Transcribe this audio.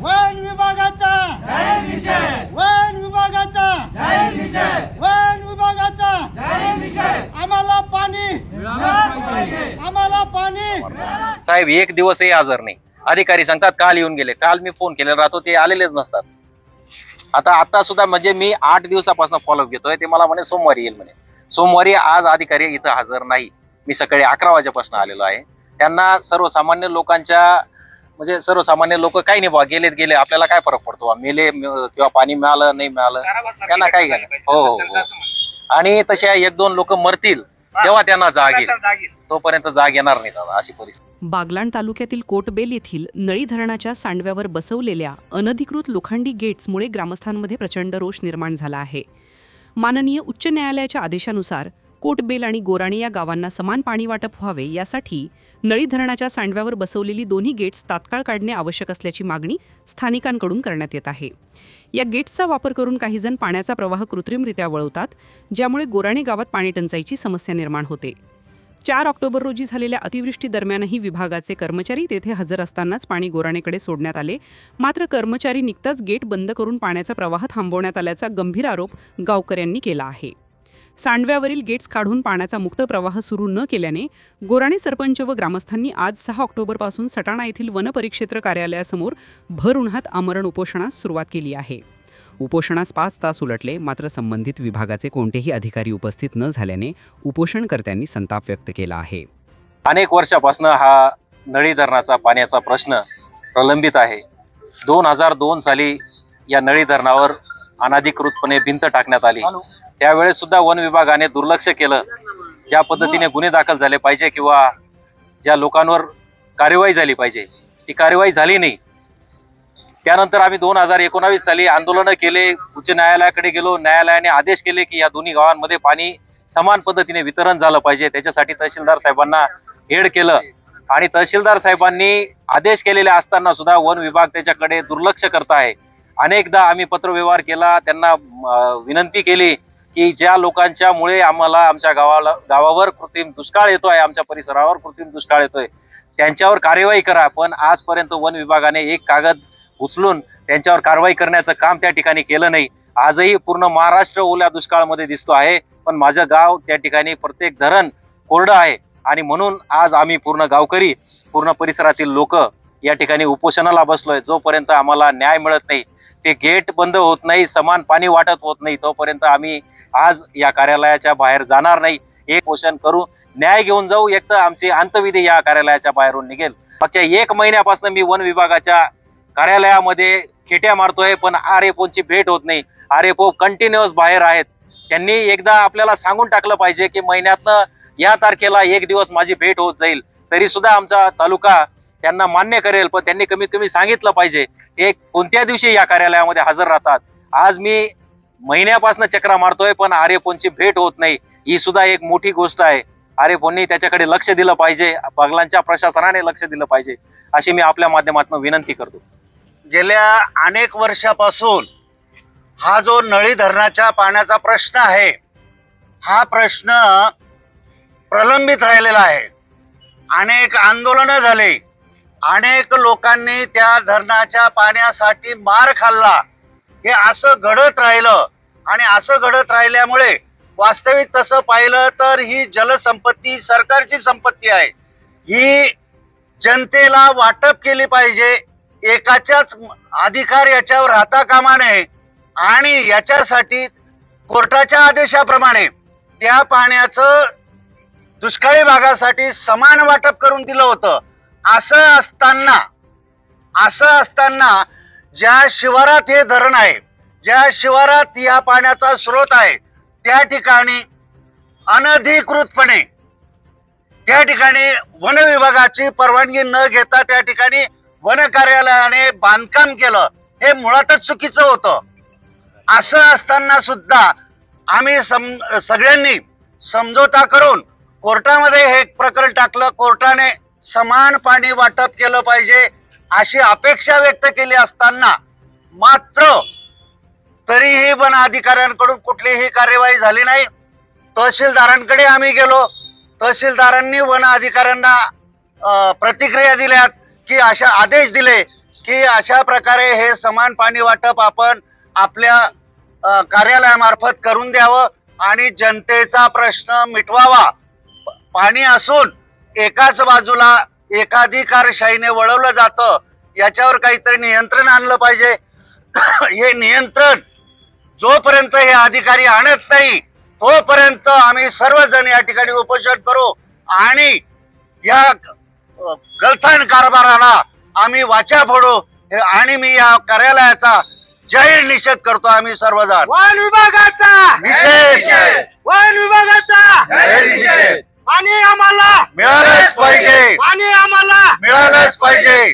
One विभागाचा. One विभागाचा. One विभागाचा. आम्हाला पाणी. आम्हाला पाणी. साहेब एक दिवसही हजर नाही. अधिकारी सांगतात काल येऊन गेले. काल मी फोन केलेला राहतो ते आलेलेच नसतात. आता आता सुद्धा म्हणजे मी आठ दिवसापासून फॉलोअप घेतोय. ते मला म्हणे सोमवारी येईल म्हणे. सोमवारी आज अधिकारी इथं हजर नाही. मी सकाळी अकरा वाजेपासून आलेलो आहे. त्यांना सर्वसामान्य लोकांच्या म्हणजे सर्वसामान्य लोक काही नाही बा गेलेत गेले आपल्याला काय फरक पडतो मेले किंवा पाणी मिळालं नाही मिळालं त्यांना काय घेणं? हो हो हो. आणि तसे एक दोन लोक मरतील तेव्हा त्यांना जाग येईल. तोपर्यंत जाग येणार नाही दादा अशी परिस्थिती. बागलाण तालुक्यातील कोटबेल येथील नळी धरणाच्या सांडव्यावर बसवलेल्या अनधिकृत लोखंडी गेट्समुळे ग्रामस्थांमध्ये प्रचंड रोष निर्माण झाला आहे. माननीय उच्च न्यायालयाच्या आदेशानुसार कोटबेल आणि गोराणे या गावांना समान पाणी वाटप व्हावे यासाठी नळी धरणाच्या सांडव्यावर बसवलेली दोन्ही गेट्स तात्काळ काढणे आवश्यक असल्याची मागणी स्थानिकांकडून करण्यात येत आहे. या गेट्सचा वापर करून काही जण पाण्याचा प्रवाह कृत्रिमरित्या वळवतात ज्यामुळे गोराणे गावात पाणी टंचाईची समस्या निर्माण होते. चार ऑक्टोबर रोजी झालेल्या अतिवृष्टी दरम्यानही विभागाचे कर्मचारी तेथे हजर असतानाच पाणी गोराणेकडे सोडण्यात आले. मात्र कर्मचारी निघताच गेट बंद करून पाण्याचा प्रवाह थांबवण्यात आल्याचा गंभीर आरोप गावकऱ्यांनी केला आहे. सांडव्यावरील गेट्स काढून पाण्याचा मुक्त प्रवाह सुरू न केल्याने गोराणे सरपंच व ग्रामस्थांनी आज सहा ऑक्टोबरपासून सटाणा येथील वनपरिक्षेत्र कार्यालयासमोर भर उन्हात आमरण उपोषणास सुरुवात केली आहे. उपोषणास पाच तास उलटले मात्र संबंधित विभागाचे कोणतेही अधिकारी उपस्थित न झाल्याने उपोषणकर्त्यांनी संताप व्यक्त केला आहे. अनेक वर्षापासून हा नळी धरणाचा पाण्याचा प्रश्न प्रलंबित आहे. दोन हजार दोन साली या नळी धरणावर अनाधिकृतपणे भिंत टाकण्यात आली. त्यावेळेस सुद्धा वन विभागाने दुर्लक्ष केलं. ज्या पद्धतीने गुन्हे दाखल झाले पाहिजे किंवा ज्या लोकांवर कार्यवाही झाली पाहिजे ती कार्यवाही झाली नाही. त्यानंतर आम्ही दोन हजार एकोणावीस साली आंदोलनं केले उच्च न्यायालयाकडे गेलो. न्यायालयाने आदेश केले की या दोन्ही गावांमध्ये पाणी समान पद्धतीने वितरण झालं पाहिजे. त्याच्यासाठी तहसीलदार साहेबांना हेड केलं. आणि तहसीलदार साहेबांनी आदेश केलेले असताना सुद्धा वन विभाग त्याच्याकडे दुर्लक्ष करत आहे. अनेकदा आम्ही पत्रव्यवहार केला त्यांना विनंती केली की ज्या लोकांच्यामुळे आम्हाला आमच्या गावाला गावावर कृत्रिम दुष्काळ येतो आहे आमच्या परिसरावर कृत्रिम दुष्काळ येतोय त्यांच्यावर कार्यवाही करा. पण आजपर्यंत वन विभागाने एक कागद उचलून त्यांच्यावर कारवाई करण्याचं काम त्या ठिकाणी केलं नाही. आजही पूर्ण महाराष्ट्र ओल्या दुष्काळामध्ये दिसतो आहे पण माझं गाव त्या ठिकाणी प्रत्येक धरण कोरडं आहे. आणि म्हणून आज आम्ही पूर्ण गावकरी पूर्ण परिसरातील लोक या ठिकाणी उपोषणाला बसलो आहे जोपर्यंत आम्हाला न्याय मिळत नाही ते गेट बंद होत नाही समान पाणी वाटत होत नाही तोपर्यंत आम्ही आज या कार्यालयाच्या बाहेर जाणार नाही. एक पोषण करू न्याय घेऊन जाऊ एक तर आमची अंतविधी या कार्यालयाच्या बाहेरून निघेल. मागच्या एक महिन्यापासून मी वन विभागाच्या कार्यालयामध्ये खेट्या मारतोय पण आर एफ भेट होत नाही. आर एफ ओ कंटिन्युअस बाहेर आहेत. त्यांनी एकदा आपल्याला सांगून टाकलं पाहिजे की महिन्यातनं या तारखेला एक दिवस माझी भेट होत जाईल. तरी सुद्धा आमचा तालुका त्यांना मान्य करेल पण त्यांनी कमीत कमी सांगितलं पाहिजे. ते कोणत्या दिवशी या कार्यालयामध्ये हजर राहतात? आज मी महिन्यापासून चक्रा मारतोय पण आर भेट होत नाही. ही सुद्धा एक मोठी गोष्ट आहे. आर त्याच्याकडे लक्ष दिलं पाहिजे बागलांच्या प्रशासनाने लक्ष दिलं पाहिजे अशी मी आपल्या माध्यमातून विनंती करतो. गेल्या अनेक वर्षापासून हा जो नळी धरणाच्या पाण्याचा प्रश्न आहे हा प्रश्न प्रलंबित राहिलेला आहे. अनेक आंदोलनं झाले. अनेक लोकांनी त्या धरणाच्या पाण्यासाठी मार खाल्ला. हे असं घडत राहिलं आणि असं घडत राहिल्यामुळे वास्तविक तसं पाहिलं तर ही जलसंपत्ती सरकारची संपत्ती आहे. ही जनतेला वाटप केली पाहिजे. एकाच्याच अधिकार याच्यावर राहता कामा नये आणि याच्यासाठी कोर्टाच्या आदेशाप्रमाणे त्या पाण्याचं दुष्काळी भागासाठी समान वाटप करून दिलं होतं. असं असताना असं असताना ज्या शिवारात हे धरण आहे ज्या शिवारात या पाण्याचा स्रोत आहे त्या ठिकाणी अनधिकृतपणे त्या ठिकाणी वन विभागाची परवानगी न घेता त्या ठिकाणी वन कार्यालयाने बांधकाम केलं हे मुळातच चुकीचं होतं. असं असताना सुद्धा आम्ही सम सगळ्यांनी समझोता करून कोर्टामध्ये हे प्रकरण टाकलं. कोर्टाने समान पाणी वाटप केलं पाहिजे अशी अपेक्षा व्यक्त केली असताना मात्र तरीही वन अधिकाऱ्यांकडून कुठलीही कार्यवाही झाली नाही. तहसीलदारांकडे आम्ही गेलो. तहसीलदारांनी वन अधिकाऱ्यांना प्रतिक्रिया दिल्यात की अशा आदेश दिले की अशा प्रकारे हे समान पाणी वाटप आपण आपल्या कार्यालयामार्फत करून द्यावं आणि जनतेचा प्रश्न मिटवावा. पाणी असून एकाच बाजूला एकाधिकारशाहीने वळवलं जातं याच्यावर काहीतरी नियंत्रण आणलं पाहिजे. हे नियंत्रण जोपर्यंत हे अधिकारी आणत नाही तोपर्यंत आम्ही सर्वजण या ठिकाणी उपोषण करू आणि या गलथान कारभाराला आम्ही वाचा फोडू. हे- आणि मी या कार्यालयाचा जाहीर निषेध करतो आम्ही सर्वजण. वन विभागाचा! निषेध! वन विभागाचा! जाहीर निषेध! पाणी आम्हाला मिळालंच पाहिजे. पाणी आम्हाला मिळालंच पाहिजे.